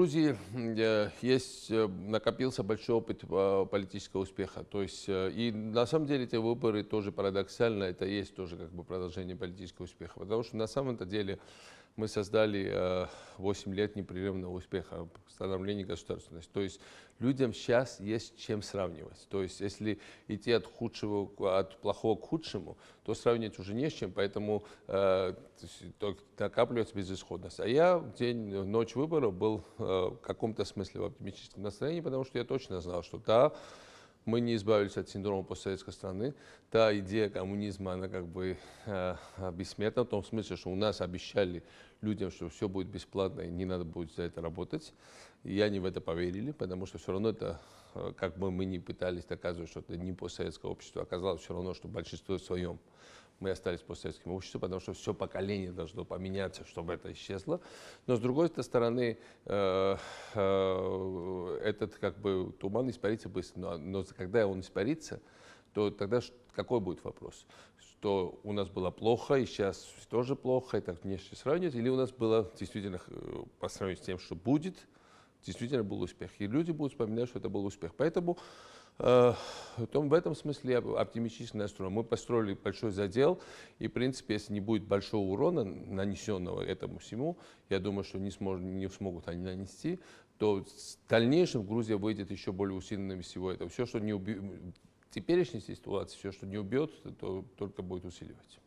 В Грузии э, есть, э, накопился большой опыт э, политического успеха. То есть, и на самом деле эти выборы тоже парадоксально, это есть тоже как бы продолжение политического успеха. Потому что на самом-то деле мы создали э, 8 лет непрерывного успеха становления государственности. То есть людям сейчас есть чем сравнивать. То есть если идти от худшего, от плохого к худшему, то сравнивать уже не с чем, поэтому э, накапливается безысходность. А я день, ночь выборов был в каком-то смысле в оптимистическом настроении, потому что я точно знал, что да, мы не избавились от синдрома постсоветской страны. Та идея коммунизма, она как бы э, бессмертна в том смысле, что у нас обещали людям, что все будет бесплатно и не надо будет за это работать. И они в это поверили, потому что все равно это, э, как бы мы ни пытались доказывать, что это не постсоветское общество, оказалось все равно, что большинство в своем мы остались постсоветским обществом, потому что все поколение должно поменяться, чтобы это исчезло. Но с другой стороны, э, э, этот как бы туман испарится быстро, но, но когда он испарится, то тогда какой будет вопрос? Что у нас было плохо, и сейчас тоже плохо, и так внешне сравнивать, или у нас было действительно, э, по сравнению с тем, что будет, действительно был успех. И люди будут вспоминать, что это был успех. Поэтому э, в этом смысле я оптимистично настроен. Мы построили большой задел, и, в принципе, если не будет большого урона, нанесенного этому всему, я думаю, что не, смог, не смогут они нанести, то в дальнейшем Грузия выйдет еще более усиленными всего этого. Все, что не уби... теперешняя ситуация, все, что не убьет, то только будет усиливать.